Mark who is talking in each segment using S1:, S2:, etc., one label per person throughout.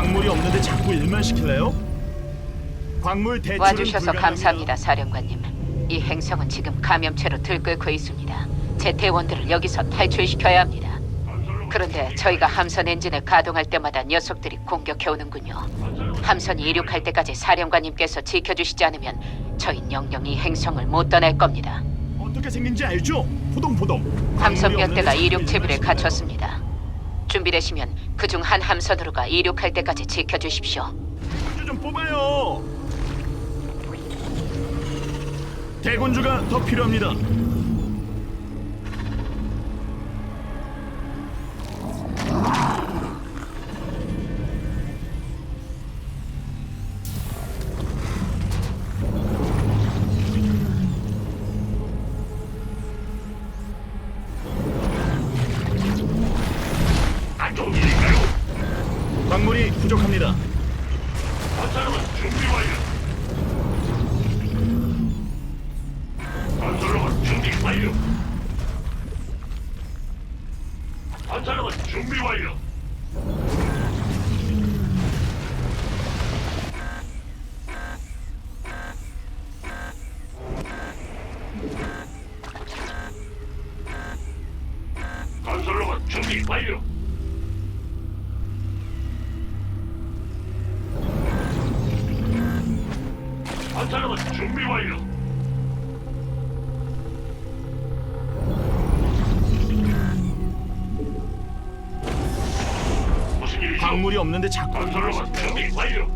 S1: 광물이 없는데 자꾸 일만 시킬래요? 광물 대출은
S2: 와주셔서
S1: 불가능합니다.
S2: 감사합니다, 사령관님. 이 행성은 지금 감염체로 들끓고 있습니다. 제 대원들을 여기서 탈출시켜야 합니다. 그런데 저희가 함선 엔진을 가동할 때마다 녀석들이 공격해 오는군요. 함선이 이륙할 때까지 사령관님께서 지켜주시지 않으면 저희 영영 이 행성을 못 떠날 겁니다.
S1: 어떻게 생긴지 알죠? 포동포동.
S2: 함선
S1: 광물이
S2: 몇 대가 이륙 채비를
S1: 시킬래요?
S2: 갖췄습니다. 준비되시면 그중 한 함선으로가 이륙할 때까지 지켜주십시오.
S1: 군주 좀 뽑아요. 대군주가 더 필요합니다.
S3: 건설로만 준비 완료.
S1: 광물이 없는데 자꾸
S3: 건설로만 준비 완료.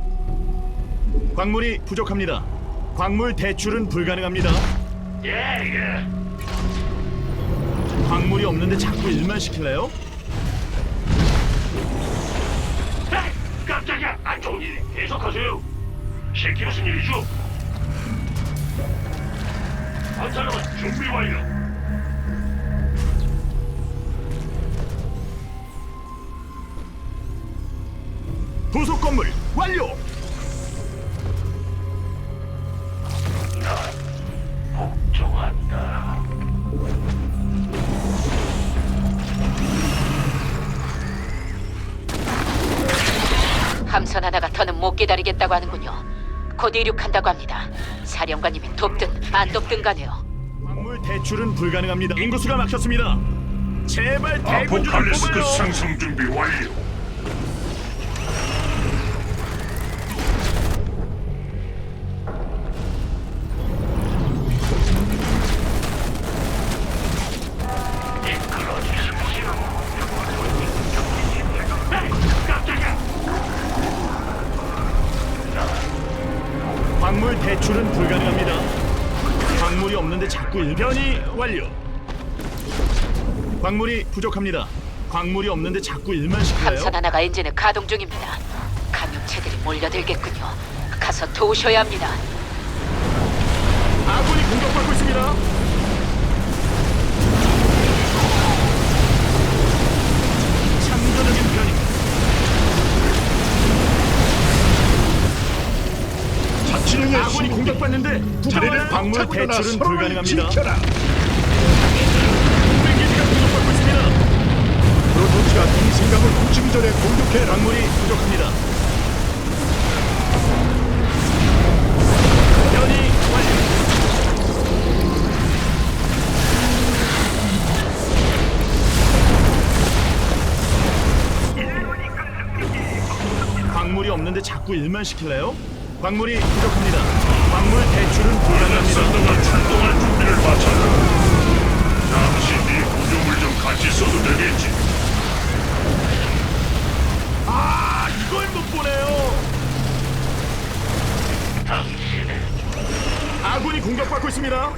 S1: 광물이 부족합니다. 광물 대출은 불가능합니다.
S3: 예, 예.
S1: 광물이 없는데 자꾸 일만 시킬래요?
S3: 에이, 깜짝이야. 안 좋은 일. 계속하세요. 시키 무슨 일이죠? 건설로만 준비 완료.
S1: 부속 건물 완료.
S3: 복종한다.
S2: 함선 하나가 더는 못 기다리겠다고 하는군요. 곧 이륙한다고 합니다. 사령관님이 돕든 안 돕든 가네요.
S1: 광물 대출은 불가능합니다. 인구수가 막혔습니다. 제발 대군주 좀
S3: 아포칼리스크
S1: 뽑아요.
S3: 상승 준비 완료.
S1: 자꾸 일변이 완료. 광물이 부족합니다. 광물이 없는데 자꾸 일만 시킬래요?
S2: 함선 하나가 엔진을 가동 중입니다. 감염체들이 몰려들겠군요. 가서 도우셔야 합니다.
S1: 아군이 공격받고 있습니다.
S4: 자치령의
S1: 아군이 공격받는데
S4: 자리를 일어나
S1: 대출은 불가능합니다.
S4: 지켜라.
S1: 동맹 기지가 공격받고 있습니다.
S4: 프로토스가 이 생각을 훔치기 전에 공격해 라.
S1: 광물이 부족합니다. 변이 완료. 광물이 없는데 자꾸 일만 시킬래요? 광물이 부족합니다. 광물 대출은 불가능합니다.
S3: 출동할 준비를 마쳤다. 잠시 네 구조물 좀 같이 써도 되겠지.
S1: 아, 이걸 못 보네요. 아군이 공격받고 있습니다.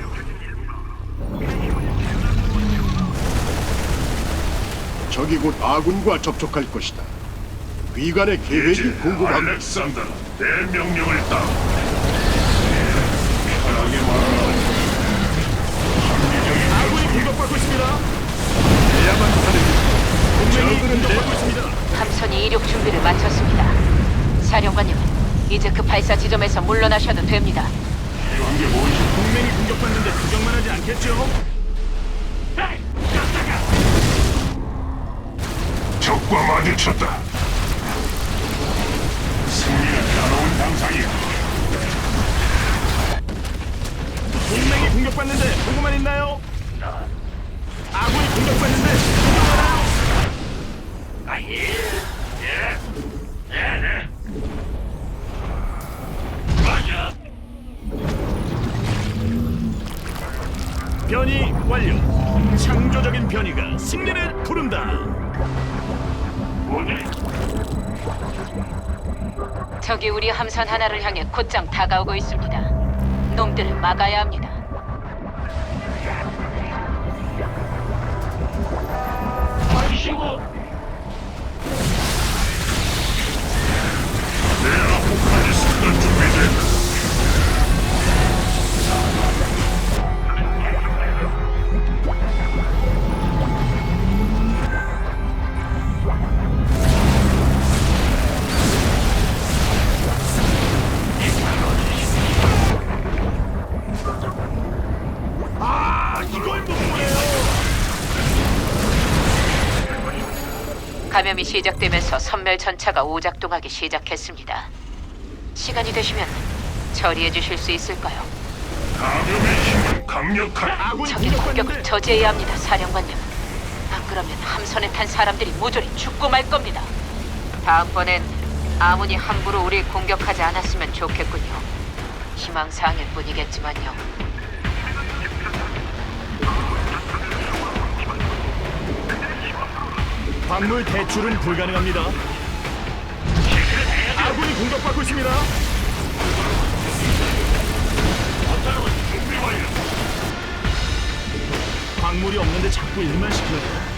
S4: 적이 곧 아군과 접촉할 것이다. 위관의 계획이 궁금합니다.
S3: 알렉산더 대명령을 따. 편하게 말하라.
S1: 아군이 공격받고 있습니다.
S4: 하는
S1: 동맹이
S4: 저그는
S1: 공격받고 있습니다.
S2: 함선이 이륙 준비를 마쳤습니다. 사령관님, 이제 그 발사 지점에서 물러나셔도 됩니다.
S3: 이런 게 뭐지?
S1: 동맹이 공격받는데 구경만 하지 않겠죠?
S3: 적과 마주쳤다. 아군이 공격받는데 보고만 하나요? 아, 예. 예. 맞아. 변이 완료.
S1: 창조적인 변이가 승리를 부른다.
S3: 뭐지?
S2: 적이 우리 함선 하나를 향해 곧장 다가오고 있습니다. 놈들을 막아야 합니다. 감염이 시작되면서 선멸 전차가 오작동하기 시작했습니다. 시간이 되시면 처리해 주실 수 있을까요?
S3: 감염의 힘은 강력한
S1: 아군이
S2: 적의 공격을 저지해야 합니다, 사령관님. 안 그러면 함선에 탄 사람들이 모조리 죽고 말 겁니다. 다음번엔 아무니 함부로 우리 공격하지 않았으면 좋겠군요. 희망사항일 뿐이겠지만요.
S1: 광물 대출은 불가능합니다. 아군이 공격받고 있습니다. 광물이 없는데 자꾸 일만 시켜요.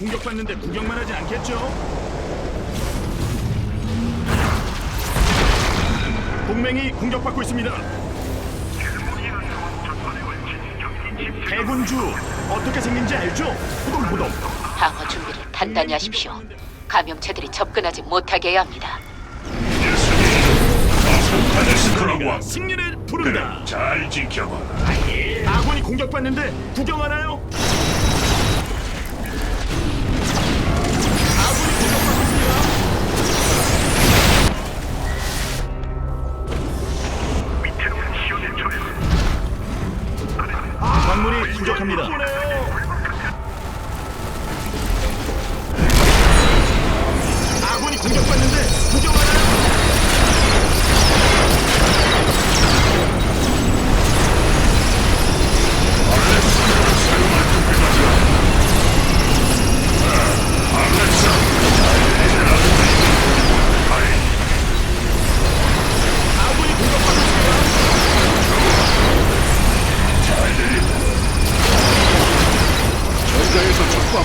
S1: 공격받는데 구경만 하지 않겠죠? 동맹이 공격받고 있습니다. 대군주 어떻게 생긴지 알죠? 후동후동
S2: 방어 준비를 단단히 하십시오. 감염체들이 접근하지 못하게 해야 합니다.
S1: 승리를 부른다
S3: 그래, 잘 지켜봐라.
S1: 아군이 공격받는데 구경하나요?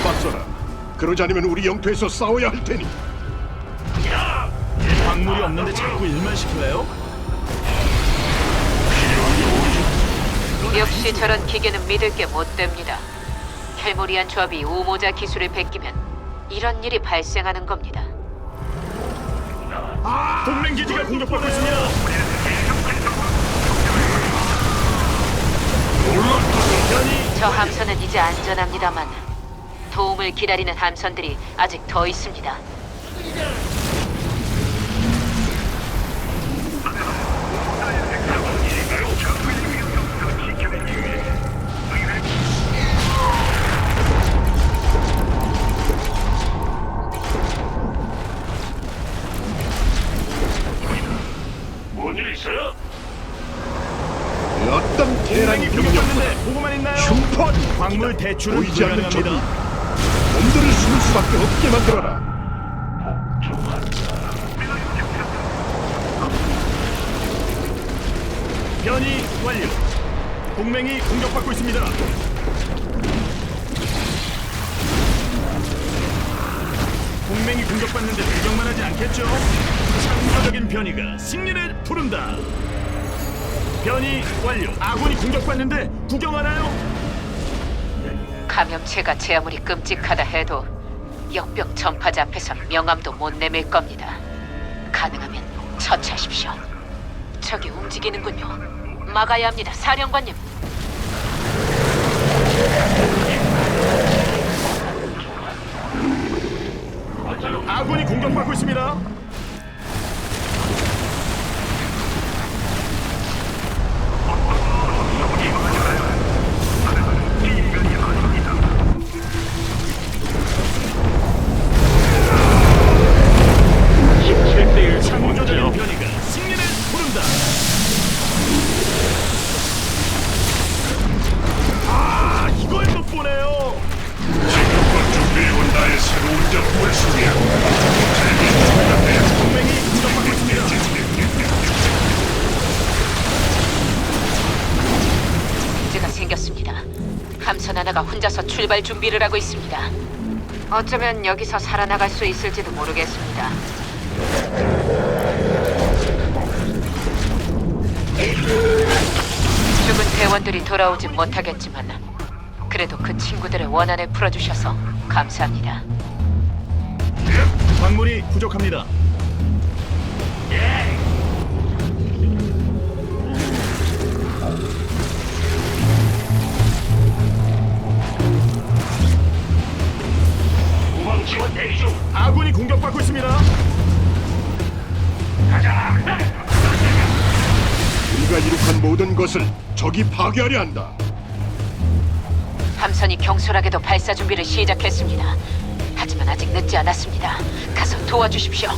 S4: 맞서라. 그러지 않으면 우리 영토에서 싸워야 할 테니.
S1: 광물이 없는데 자꾸 일만 시킬래요?
S2: 역시 저런 기계는 믿을 게 못 됩니다. 켈모리안 조합이 우모자 기술을 베끼면 이런 일이 발생하는 겁니다.
S1: 동맹 기지가 공격받고 있습니다. 변이
S2: 저 함선은 이제 안전합니다만 도움을 기다리는 함선들이 아직 더 있습니다.
S3: 뭔일 있어요?
S4: 어떤 대란이
S1: 동맹이
S4: 병력
S1: 공격받는데 보고만 있나요?
S4: 흉포한
S1: 광물 대출은
S4: 보이지 않는 적이. 놈들을 숨을 수밖에 없게 만들어라.
S1: 변이 완료. 동맹이 공격받고 있습니다. 동맹이 공격받는데 구경만 하지 않겠죠? 창조적인 변이가 승리를 부른다. 변이 완료. 아군이 공격받는데 구경하나요?
S2: 감염체가 제 아무리 끔찍하다 해도 역병 전파자 앞에서 명함도 못 내밀 겁니다. 가능하면 처치하십시오. 저기 움직이는군요. 막아야 합니다, 사령관님.
S1: 아군이 공격받고 있습니다.
S2: 하나가 혼자서 출발 준비를 하고 있습니다. 어쩌면 여기서 살아나갈 수 있을지도 모르겠습니다. 죽은 대원들이 돌아오진 못하겠지만 그래도 그 친구들의 원한을 풀어주셔서 감사합니다.
S1: 광물이 부족합니다.
S4: 것을 적이 파괴하려 한다.
S2: 함선이 경솔하게도 발사 준비를 시작했습니다. 하지만 아직 늦지 않았습니다. 가서 도와주십시오.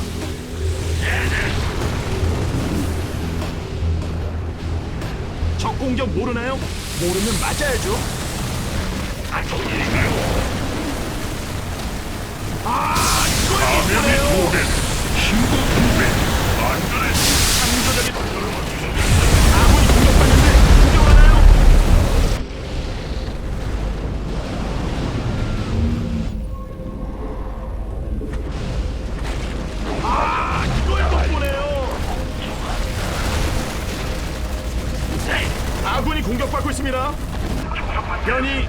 S1: 적 공격 모르나요? 모르면 맞아야죠.
S3: 감염이 두 배, 힘도 두 배. 안전에
S1: 창조적인 공격받고 있습니다. 변이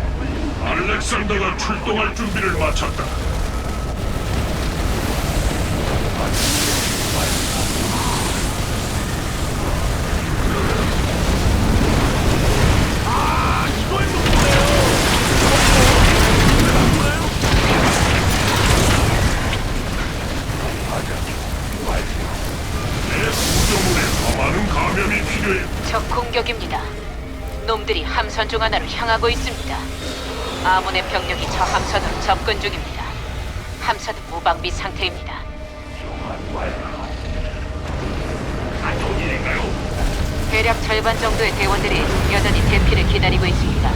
S3: 알렉산더가 출동할 준비를 마쳤다.
S2: 함선 중 하나로 향하고 있습니다. 아몬의 병력이 저 함선으로 접근 중입니다. 함선은 무방비 상태입니다. 대략 절반 정도의 대원들이 여전히 대피를 기다리고 있습니다.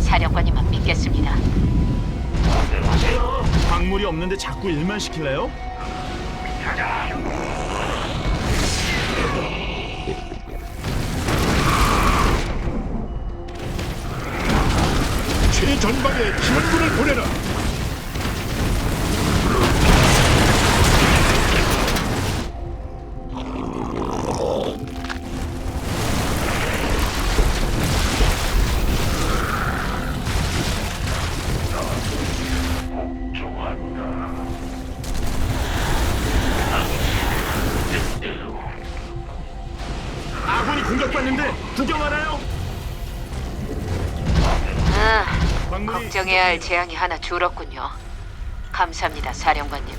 S2: 사령관님만 믿겠습니다.
S1: 광물이 없는데 자꾸 일만 시킬래요?
S4: 최전방에 지원군을 보내라.
S2: 걱정해야 할 재앙이 하나 줄었군요. 감사합니다, 사령관님.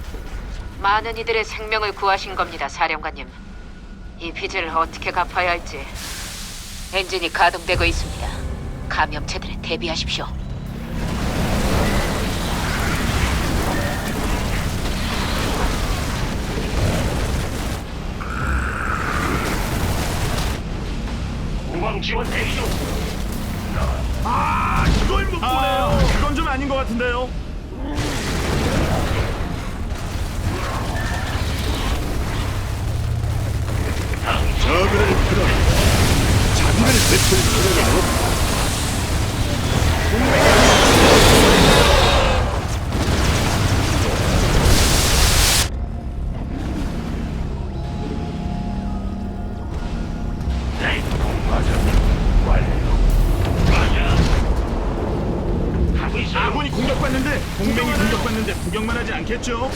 S2: 많은 이들의 생명을 구하신 겁니다, 사령관님. 이 빚을 어떻게 갚아야 할지. 엔진이 가동되고 있습니다. 감염체들에 대비하십시오.
S3: 지원 대기 중.
S1: 아닌 것 같은데요.
S4: 저그를 풀어. 베풀 필요가 없
S1: 동맹이 공격받는데 구경만 하지 않겠죠?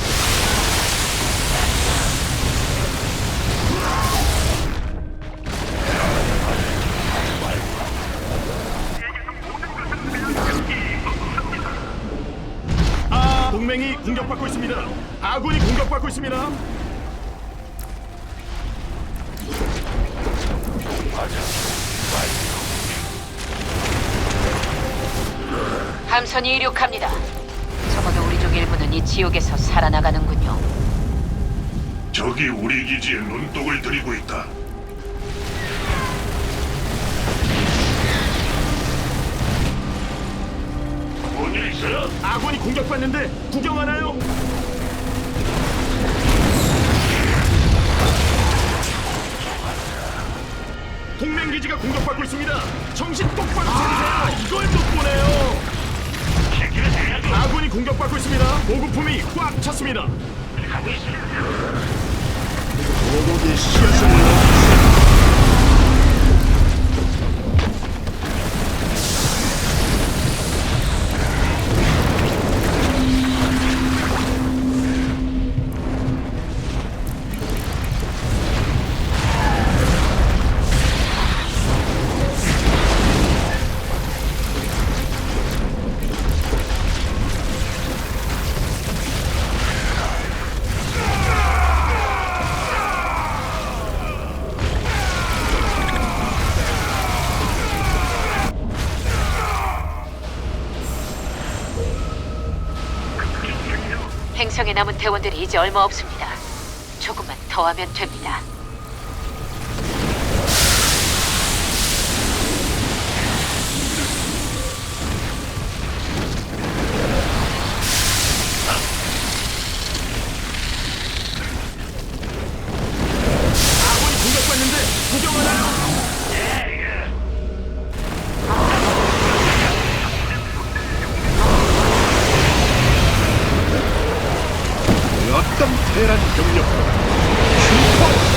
S1: 아, 동맹이 공격받고 있습니다. 아군이 공격받고 있습니다.
S2: 함선이 이륙합니다. 이 지옥에서 살아나가는군요.
S3: 적이 우리 기지에 눈독을 들이고 있다. 뭔일 있어요?
S1: 아군이 공격받는데 구경하나요? 동맹 기지가 공격받고 있습니다. 정신 똑바로 차리세요. 이걸 못 보네요. 아군이 공격받고 있습니다. 보급품이 꽉 찼습니다.
S4: 오복의 씨앗을
S2: 행성에 남은 대원들이 이제 얼마 없습니다. 조금만 더 하면 됩니다.
S4: 어떤 대란 경력
S1: 동맹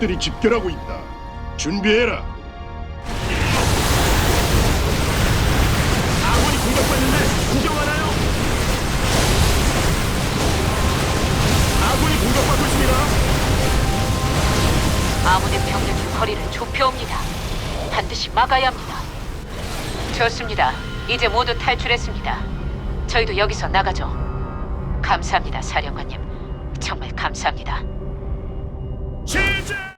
S4: 적들이 집결하고 있다. 준비해라.
S1: 아군이 공격받는데 구경하나요? 아군이 공격받고 있습니다.
S2: 아문의 병력이 거리를 좁혀옵니다. 반드시 막아야 합니다. 좋습니다. 이제 모두 탈출했습니다. 저희도 여기서 나가죠. 감사합니다, 사령관님. 정말 감사합니다.
S1: 시작!